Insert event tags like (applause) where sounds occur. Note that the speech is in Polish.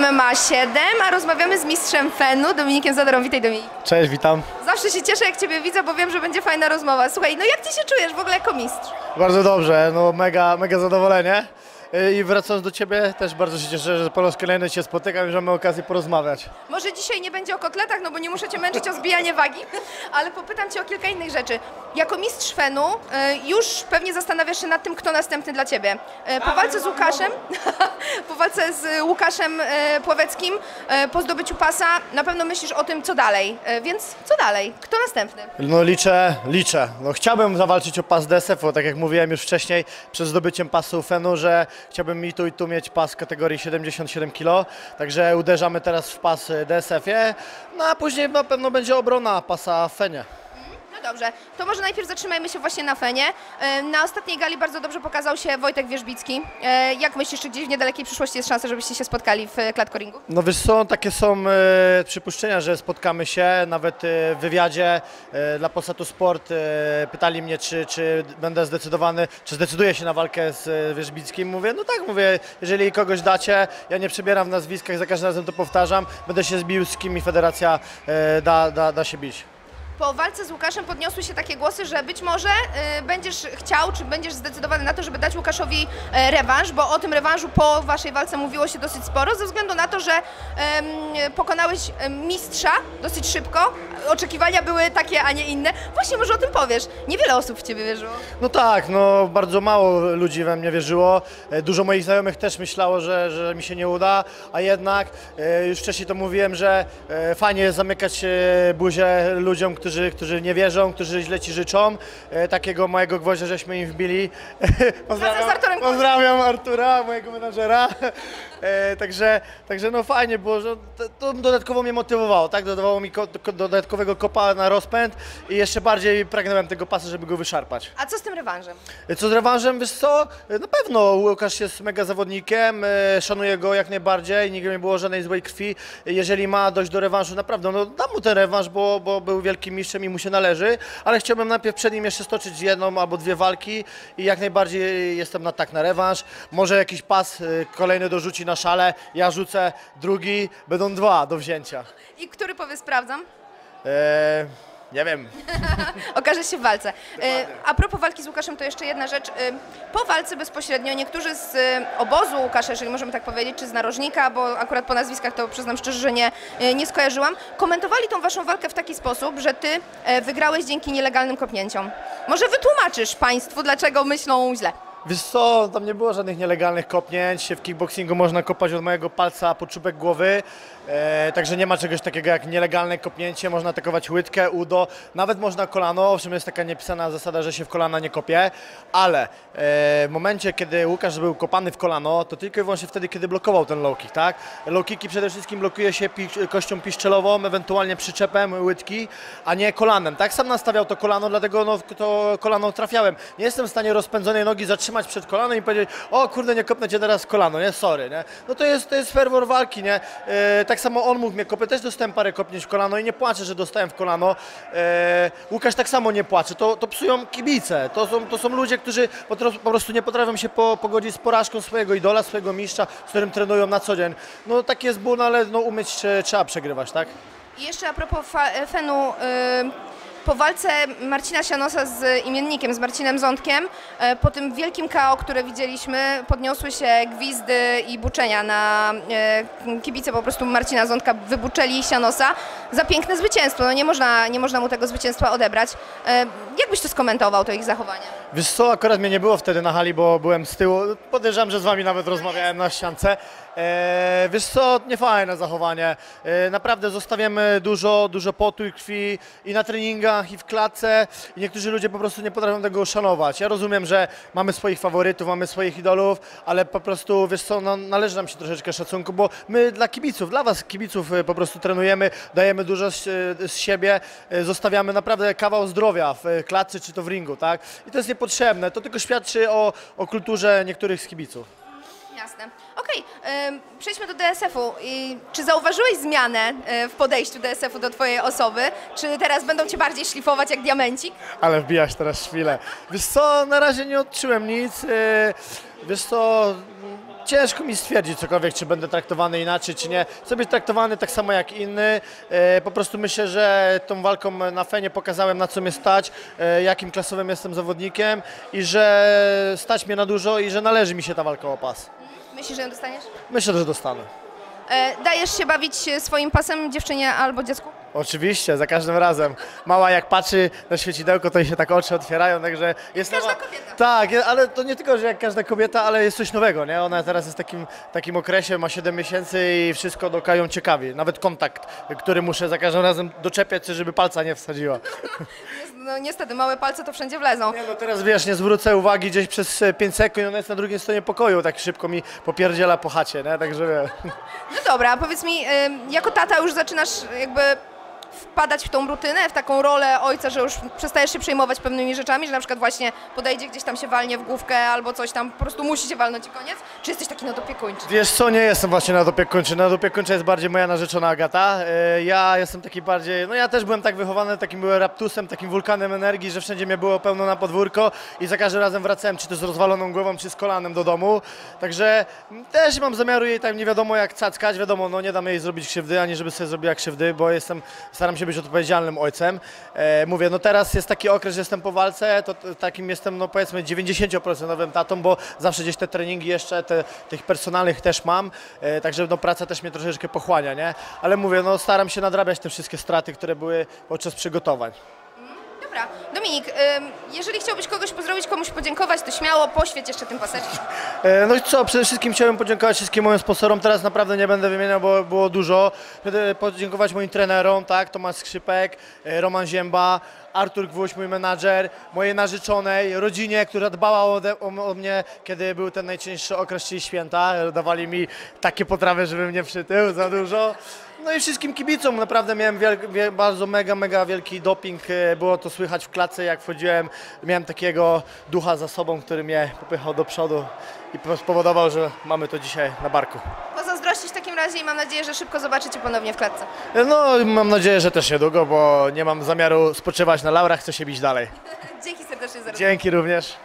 MMA 7, a rozmawiamy z mistrzem Fenu, Dominikiem Zadorą. Witaj Dominik. Cześć, witam. Zawsze się cieszę, jak Ciebie widzę, bo wiem, że będzie fajna rozmowa. Słuchaj, no jak Ty się czujesz w ogóle jako mistrz? Bardzo dobrze, no mega, mega zadowolenie. Y, I wracając do Ciebie, też bardzo się cieszę, że po raz kolejny się spotykam i że mamy okazję porozmawiać. Może dzisiaj nie będzie o kotletach, no bo nie muszę Cię męczyć o zbijanie wagi, ale popytam Cię o kilka innych rzeczy. Jako mistrz Fenu y, już pewnie zastanawiasz się nad tym, kto następny dla Ciebie. Y, Po walce z Łukaszem, (laughs) po walce z Łukaszem Pławeckim, po zdobyciu pasa, na pewno myślisz o tym, co dalej. Więc co dalej? Kto następny? No liczę, liczę. No, chciałbym zawalczyć o pas DSF-u, tak jak mówiłem już wcześniej, przed zdobyciem pasu Fenu, że chciałbym i tu i tu mieć pas kategorii 77 kg, także uderzamy teraz w pas DSF-ie, no a później na pewno będzie obrona pasa Fenie. No dobrze, to może najpierw zatrzymajmy się właśnie na Fenie. Y, Na ostatniej gali bardzo dobrze pokazał się Wojtek Wierzbicki. Y, Jak myślisz, czy gdzieś w niedalekiej przyszłości jest szansa, żebyście się spotkali w klatkoringu? No wiesz takie są e, przypuszczenia, że spotkamy się, nawet e, w wywiadzie e, dla Polsatu Sport e, pytali mnie, czy, czy będę zdecydowany, czy zdecyduję się na walkę z e, Wierzbickim. Mówię, no tak, mówię, jeżeli kogoś dacie, ja nie przebieram w nazwiskach, za każdym razem to powtarzam, będę się zbił z kim mi federacja e, da, da, da się bić. Po walce z Łukaszem podniosły się takie głosy, że być może y, będziesz chciał, czy będziesz zdecydowany na to, żeby dać Łukaszowi e, rewanż, bo o tym rewanżu po waszej walce mówiło się dosyć sporo, ze względu na to, że pokonałeś em, mistrza dosyć szybko. Oczekiwania były takie, a nie inne. Właśnie może o tym powiesz. Niewiele osób w ciebie wierzyło. No tak, no bardzo mało ludzi we mnie wierzyło. E, Dużo moich znajomych też myślało, że, że mi się nie uda, a jednak e, już wcześniej to mówiłem, że e, fajnie zamykać e, buzię ludziom, którzy, którzy nie wierzą, którzy źle ci życzą. E, Takiego mojego gwoździa żeśmy im wbili. (laughs) Z Arturem pozdrawiam Artura, mojego menadżera. E, Także, także no fajnie było, że to, to dodatkowo mnie motywowało, tak? Dodawało mi ko, ko, dodatkowego kopa na rozpęd i jeszcze bardziej pragnąłem tego pasa, żeby go wyszarpać. A co z tym rewanżem? Co z rewanżem, wiesz co? Na pewno Łukasz jest mega zawodnikiem, e, szanuję go jak najbardziej, nigdy nie było żadnej złej krwi. Jeżeli ma dojść do rewanżu, naprawdę, no dam mu ten rewanż, bo, bo był wielkim mistrzem i mu się należy, ale chciałbym najpierw przed nim jeszcze stoczyć jedną albo dwie walki i jak najbardziej jestem na tak na rewanż. Może jakiś pas e, kolejny dorzuci na szale, ja rzucę drugi, będą dwa do wzięcia. I który powie sprawdzam? E, nie wiem. (laughs) Okaże się w walce. E, A propos walki z Łukaszem, to jeszcze jedna rzecz. E, Po walce bezpośrednio niektórzy z e, obozu Łukasza, jeżeli możemy tak powiedzieć, czy z narożnika, bo akurat po nazwiskach to przyznam szczerze, że nie, e, nie skojarzyłam, komentowali tą waszą walkę w taki sposób, że ty e, wygrałeś dzięki nielegalnym kopnięciom. Może wytłumaczysz państwu, dlaczego myślą źle? Wiesz co, tam nie było żadnych nielegalnych kopnięć. W kickboxingu można kopać od mojego palca po czubek głowy. E, także nie ma czegoś takiego jak nielegalne kopnięcie. Można atakować łydkę, udo, nawet można kolano. Owszem, jest taka niepisana zasada, że się w kolana nie kopie, ale e, w momencie, kiedy Łukasz był kopany w kolano, to tylko i wyłącznie wtedy, kiedy blokował ten low kick, tak? Low kicki przede wszystkim blokuje się kością piszczelową, ewentualnie przyczepem łydki, a nie kolanem, tak? Sam nastawiał to kolano, dlatego no, to kolano trafiałem. Nie jestem w stanie rozpędzonej nogi zatrzymać przed kolanem i powiedzieć, o kurde, nie kopnę cię teraz w kolano, nie? Sorry, nie? No to jest, to jest fervor walki, nie? E, tak samo on mógł mnie kopać, też dostałem parę kopnięć w kolano i nie płaczę, że dostałem w kolano. E, Łukasz tak samo nie płacze, to, to psują kibice, to są, to są ludzie, którzy po, po prostu nie potrafią się po, pogodzić z porażką swojego idola, swojego mistrza, z którym trenują na co dzień. No tak jest ból, no, ale no, umieć trzeba przegrywać, tak? I jeszcze a propos Fenu, y, po walce Marcina Sianosa z imiennikiem, z Marcinem Zątkiem, e, po tym wielkim KO, które widzieliśmy, podniosły się gwizdy i buczenia na e, kibice po prostu Marcina Zątka wybuczeli Sianosa za piękne zwycięstwo. No nie można, nie można mu tego zwycięstwa odebrać. E, Jak byś to skomentował, to ich zachowanie? Wiesz co, akurat mnie nie było wtedy na hali, bo byłem z tyłu. Podejrzewam, że z wami nawet rozmawiałem na ściance. E, wiesz co, niefajne zachowanie. E, naprawdę zostawiamy dużo, dużo potu i krwi i na treningach, i w klatce. I niektórzy ludzie po prostu nie potrafią tego uszanować. Ja rozumiem, że mamy swoich faworytów, mamy swoich idolów, ale po prostu, wiesz co, no, należy nam się troszeczkę szacunku, bo my dla kibiców, dla was kibiców e, po prostu trenujemy, dajemy dużo z, z siebie, e, zostawiamy naprawdę kawał zdrowia w e, klatce czy to w ringu, tak? I to jest niepotrzebne. To tylko świadczy o, o kulturze niektórych z kibiców. Jasne. Okej, em, przejdźmy do DSF-u. I czy zauważyłeś zmianę e, w podejściu DSF-u do Twojej osoby? Czy teraz będą Cię bardziej szlifować jak diamencik? Ale wbijasz teraz szpilę. Wiesz co, na razie nie odczułem nic. e, Wiesz co, ciężko mi stwierdzić cokolwiek, czy będę traktowany inaczej, czy nie. Chcę być traktowany tak samo jak inny. E, Po prostu myślę, że tą walką na Fenie pokazałem, na co mnie stać, e, jakim klasowym jestem zawodnikiem i że stać mnie na dużo i że należy mi się ta walka o pas. Myślisz, że ją dostaniesz? Myślę, że dostanę. E, dajesz się bawić swoim pasem dziewczynie albo dziecku? Oczywiście, za każdym razem. Mała jak patrzy na świecidełko, to jej się tak oczy otwierają, także jest Każda nowa... kobieta. Tak, je- ale to nie tylko, że jak każda kobieta, ale jest coś nowego, nie? Ona teraz jest w takim, takim okresie, ma 7 miesięcy i wszystko dookoła ją ciekawi. Nawet kontakt, który muszę za każdym razem doczepiać, się, żeby palca nie wsadziła. No niestety, małe palce to wszędzie wlezą. Nie, no teraz wiesz, nie zwrócę uwagi gdzieś przez 5 sekund, ona jest na drugim stronie pokoju, tak szybko mi popierdziela po chacie, nie? Także. No dobra, powiedz mi, ym, jako tata już zaczynasz jakby wpadać w tą rutynę, w taką rolę ojca, że już przestajesz się przejmować pewnymi rzeczami, że na przykład właśnie podejdzie gdzieś tam się walnie w główkę albo coś tam, po prostu musi się walnąć i koniec? Czy jesteś taki nadopiekuńczy? Wiesz co, nie jestem właśnie nadopiekuńczy. Nadopiekuńcza jest bardziej moja narzeczona Agata. E, Ja jestem taki bardziej, no ja też byłem tak wychowany, takim byłem raptusem, takim wulkanem energii, że wszędzie mnie było pełno na podwórko i za każdym razem wracałem, czy to z rozwaloną głową, czy z kolanem do domu. Także też mam zamiaru jej tam nie wiadomo jak cackać, wiadomo, no nie dam jej zrobić krzywdy, ani żeby sobie zrobiła krzywdy, bo jestem, się być odpowiedzialnym ojcem. E, mówię, no teraz jest taki okres, że jestem po walce, to takim jestem, no powiedzmy 90% tatą, bo zawsze gdzieś te treningi jeszcze, te, tych personalnych też mam, e, także no praca też mnie troszeczkę pochłania, nie? Ale mówię, no staram się nadrabiać te wszystkie straty, które były podczas przygotowań. Dobra, Dominik, jeżeli chciałbyś kogoś pozdrowić, komuś podziękować, to śmiało poświeć jeszcze tym paseczkiem. E, No i co, przede wszystkim chciałem podziękować wszystkim moim sponsorom, teraz naprawdę nie będę wymieniał, bo było dużo. Podziękować moim trenerom, tak, Tomasz Skrzypek, e, Roman Zięba, Artur Gwóźdź, mój menadżer, mojej narzeczonej, rodzinie, która dbała ode, o, o mnie, kiedy był ten najcięższy okres, czyli święta. Dawali mi takie potrawy, żebym nie przytył za dużo. No i wszystkim kibicom, naprawdę miałem wiel, wie, bardzo mega, mega wielki doping, e, było to słychać w klatce, jak wchodziłem, miałem takiego ducha za sobą, który mnie popychał do przodu i po- spowodował, że mamy to dzisiaj na barku. Pozazdrościć w takim razie i mam nadzieję, że szybko zobaczycie ponownie w klatce. No mam nadzieję, że też niedługo, bo nie mam zamiaru spoczywać na laurach, chcę się bić dalej. (laughs) Dzięki serdecznie za rozmowę. Dzięki również.